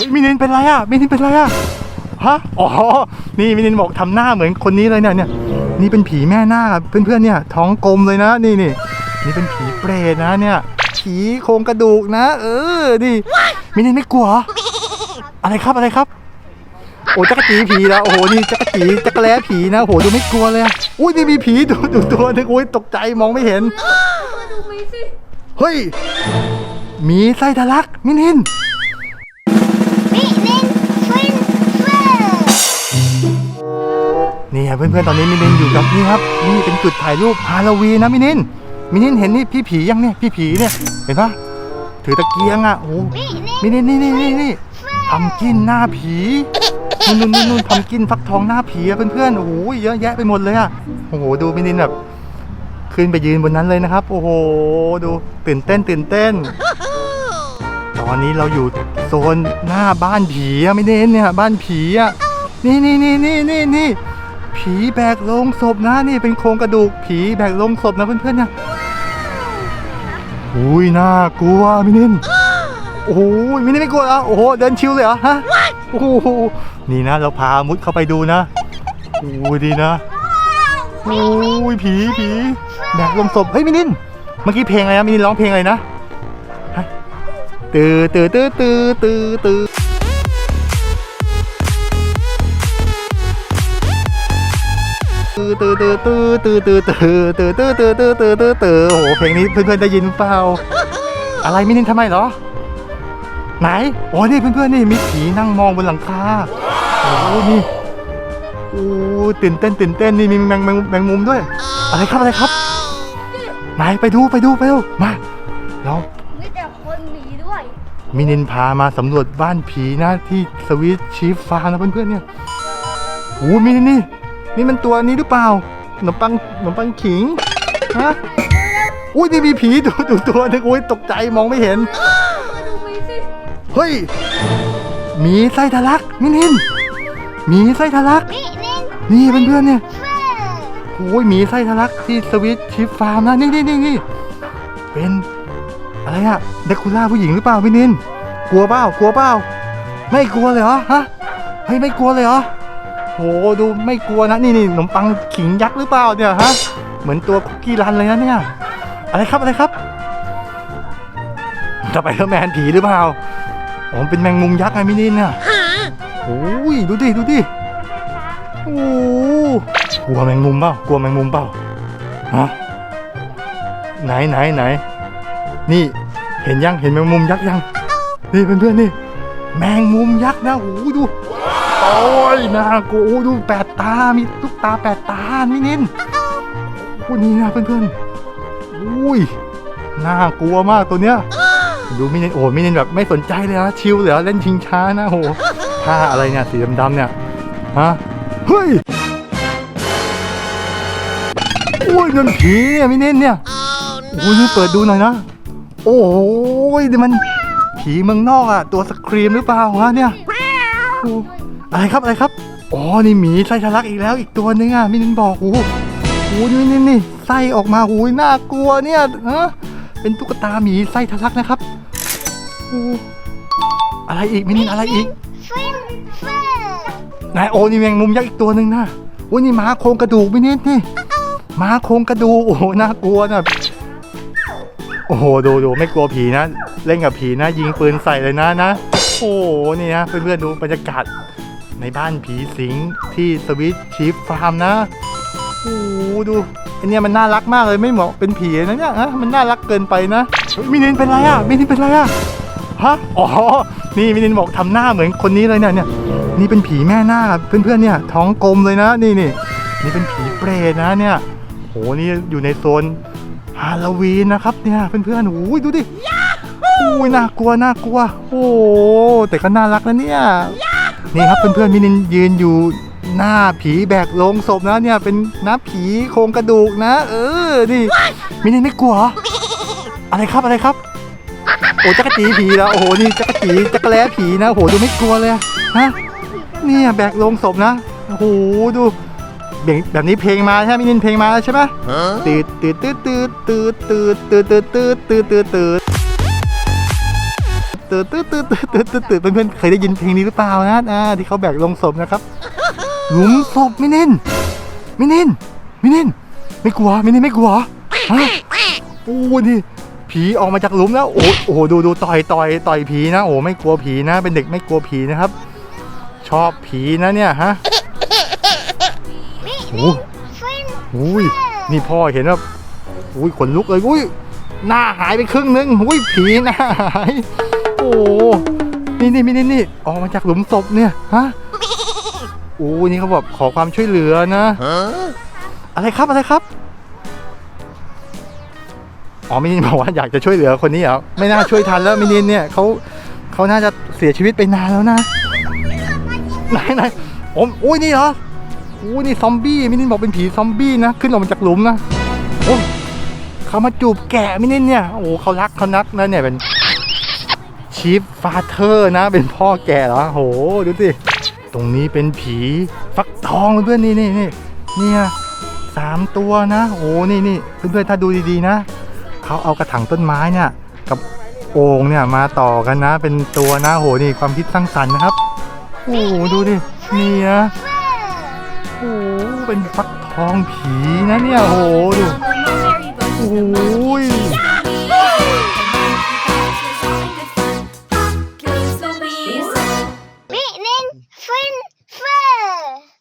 ฮ้ยมินินเป็นไรอะมินินเป็นไรอะฮะอ๋อนี่มินินบอกทำหน้าเหมือนคนนี้เลยเนี่ยเนี่ยนี่เป็นผีแม่หน้าคเพื่อนๆเนี่ย ท้องกลมเลยนะนี่นี่นี่เป็นผีเปรตนะเนี่ยผีโครงกระดูกนะ เออนี่มินินไม่กลัว อะไรครับอะไรครับโอ้จักรจีผีแล้วโอ้โหนี่จักรจีจักรแล้ผีนะโอ้โหดูไม่กลัวเลยอุ้ยนี่มีผีดูดูตัวนึงอุ้ยตกใจมองไม่เห็นดูไหมสิเฮ้ยมีไส้ทะลักมินิน นี่เพื่อนๆตอนนี้มินินอยู่กับนี่ครับนี่เป็นจุดถ่ายรูปฮาโลวีนนะมินินมินินเห็นนี่พี่ผียังเนี่ยพี่ผีเนี่ยเห็นปะถือตะเกียงอะโอ้มินินนี่นี่นี่นี่ทำกินหน้าผีนู่นนู่นนู่นนู่นทำกินฟักทองหน้าผีอะเพื่อนๆโอ้โหเยอะแยะไปหมดเลยอะโอ้โหดูมินินแบบ ขึ้นไปยืนบนนั้นเลยนะครับ โอ้โหดูตื่นเต้นตื่นเต้น ตอนนี้เราอยู่โซนหน้าบ้านผีอะมินินเนี่ยบ้านผีอะนี่นี่นี่นี่นี่นี่ ผีแบกโลงศพนะนี่เป็นโครงกระดูกผีแบกโลงศพนะเพื่อนๆเนี่ยอุ้ยน่ากลัวมินินโอ้โหมินินไม่กลัวเหรอโอ้โหเดินชิวเลยเหรอฮะโอ้โหนี่นะ เราพามุดเข้าไปดูนะโอ้ยดีนะโอ้ยผีผีแบกโลงศพเฮ้ยมินินเมื่อกี้เพลงอะไรนะมินินร้องเพลงอะไรนะฮะตื่นตื่นตื่นตื่นตื่น ตื่นตื้อตื้อตื้อตื้อตื้อตื้อตื้อตื้อตื้อตื้อตื้อตื้อตื้อโอ้โหเพลงนี้เพื่อนๆได้ยินเปล่า อะไรมินินทำไมเหรอ ไหนโอ้นี่เพื่อนๆนี่มีผีนั่งมองบนหลังคาโอ้โหนี่โอ้ตื่นเต้นตื่นเต้นนี่มีแมงแมงแมงมุมด้วย อะไรครับอะไรครับไหนไปดูไปดูไปดูมาเรามีแต่คนหนีด้วยมินินพามาสำรวจบ้านผีนะที่สวิตชีฟฟาร์มนะเพื่อนๆเนี่ยโอ้มินินนี่ นี่มันตัวนี้หรือเปล่าขนมปังขนมปังขิงฮะอุ้ยนี่มีผีดูดูตัวนึงอุ้ยตกใจมองไม่เห็นดูไหมสิเฮ้ยมีไส้ทะลักมินินมีไส้ทะลักมินินนี่เพื่อนๆเนี่ยเฟอร์โอ้ยมีไส้ทะลักที่สวิตชิฟฟาร์มนะนี่นี่นี่นี่เป็นอะไรอะเดคูล่าผู้หญิงหรือเปล่าพี่นิน กลัวเปล่ากลัวเปล่าไม่กลัวเลยเหรอฮะเฮ้ยไม่กลัวเลยเหรอโหดูไม่กลัวนะนี่นี่ขนมปังขิงยักษ์หรือเปล่าเนี่ยฮะเหมือนตัวคุกกี้รันเลยนะเนี่ยอะไรครับอะไรครับจะไปเดอร์แมนผีหรือเปล่าอ๋อเป็นแมงมุมยักษ์ไงพี่นินเนี่ยโอ้ยดูดิดูดิโอ้กลัวแมงมุมเปล่ากลัวแมงมุมเปล่าฮะไหนไหนไหนนี่เห็นยังเห็นแมงมุมยักษ์ยังนี่เพื่อนๆนี่ แมงมุมยักษ์นะโอ้โหดู ยน่ากลัวโอ้ดูแปดตา มีลูกตาแปดตานี่นินโอ้นี่นะเพื่อนๆอุ้ยน่ากลัวมากตัวเนี้ย ดูมินินโอ้มินินแบบไม่สนใจเลยนะชิลเลยอะเล่นชิงช้านะโหท่าอะไรเนี่ยสีดำๆเนี่ยฮะเฮ้ยอุ้ยนั่นผีเนี่ยมินินเนี่ยโอ้ยเปิดดูหน่อยนะ โอ้โหนี่มันผีเมืองนอกอะตัวสครีมหรือเปล่าวะเนี่ย อะไรครับอะไรครับอ๋อนี่หมีไส้ทะลักอีกแล้วอีกตัวนึงอะมินินบอกโอ้โหโอ้โหนี่นี่นี่ไส้ออกมาโอ้ยน่ากลัวเนี่ยฮะเป็นตุ๊กตาหมีไส้ทะลักนะครับโอ้อะไรอีกมินินอะไรอีกนเฟอร์นายโอ้นี่แมงมุมยักษ์อีกตัวหนึ่งนะโอ้นี่ม้าโครงกระดูกมินินนี่ม้าโครงกระดูกโอ้โหน่ากลัวนะโอ้โหดูดูไม่กลัวผีนะ เล่นกับผีนะ ยิงปืนใส่เลยนะนะ โอ้โหนี่นะเพื่อนๆดูบรรยากาศ ในบ้านผีสิงที่สวิตชีฟฟาร์มนะโอ้ดูอันเนี้ยมันน่ารักมากเลยไม่เหมาะเป็นผีนะเนี่ยฮะมันน่ารักเกินไปนะมินินเป็นไรอะมินินเป็นไรอะฮะอ๋อนี่มินินบอกทำหน้าเหมือนคนนี้เลยเนี่ยเนี่ยนี่เป็นผีแม่หน้าเพื่อนๆเนี่ย ท้องกลมเลยนะนี่นี่นี่เป็นผีเปรตนะเนี่ยโหนี่อยู่ในโซนฮาโลวีนนะครับเนี่ยเพื่อนๆโอ้ยดูดิอุ้ยน่ากลัวน่ากลัว โอ้แต่ก็น่ารักนะเนี่ย นี่ครับเพื่อนๆมินินยืนอยู่หน้าผีแบกโลงศพนะเนี่ยเป็นหน้าผีโครงกระดูกนะ เออนี่มินินไม่กลัวเหรออะไรครับอะไรครับ โอ้จักรจีผีแล้วโอ้โหนี่จักรจีจักรแล้ผีนะโอ้โหดูไม่กลัวเลยอะฮะเนี่ยแบกโลงศพนะโอ้โหดูแบบแบบนี้เพลงมาใช่ไหมมินินเพลงมาแล้วใช่ไหมตืดตืดตืดตืดตืดตืดตืดตืดตืดตืด ตืดตืดตื่นตื่นตื่นตื่นตื่นตื่นตื่นเพื่อนๆเคยได้ยินเพลงนี้หรือเปล่านะอ่าที่เขาแบกลงศพนะครับหลุมศพมินินมินินมินินไม่กลัวมินินไม่กลัวฮะโอ้นี่ผีออกมาจากหลุมแล้วโอ้โอ้โหดูดูต่อยต่อยต่อยผีนะโอ้ไม่กลัวผีนะ เป็นเด็กไม่กลัวผีนะครับ ชอบผีนะเนี่ยฮะโอ้ช่วยอุ้ยนี่พ่อเห็นว่าอุ้ยขนลุกเลยอุ้ยหน้าหายไปครึ่งนึงอุ้ยผีหน้าหาย โอ้นี่นี่นี่นี่ออกมาจากหลุมศพเนี่ยฮะโอ้นี่เขาบอกขอความช่วยเหลือนะอะไรครับอะไรครับอ๋อมินินบอกว่าอยากจะช่วยเหลือคนนี้เหรอไม่น่าช่วยทันแล้วมินินเนี่ยเขาเขาน่าจะเสียชีวิตไปนานแล้วนะไหนไหนโอ้โอ้ยนี่เหรอโอ้นี่ซอมบี้มินินบอกเป็นผีซอมบี้นะขึ้นออกมาจากหลุมนะโอ้เขามาจูบแกะมินินเนี่ยโอ้เขารักเขานักนะเนี่ยเป็น ชีฟฟาเธอร์นะ เป็นพ่อแก่เหรอโห ดูสิ ตรงนี้เป็นผีฟักทองเพื่อนนี่นี่นี่เนี่ยสามตัวนะโอ้นี่นี่เพื่อนๆถ้าดูดีๆนะ เขาเอากระถางต้นไม้เนี่ย กับโอ่งเนี่ยมาต่อกันนะ เป็นตัวนะโหนี่ความคิดสร้างสรรค์นะครับโอ้โหดูดินี่นะโอ้เป็นฟักทองผีนะเนี่ยโอ้โหดูโอ้ย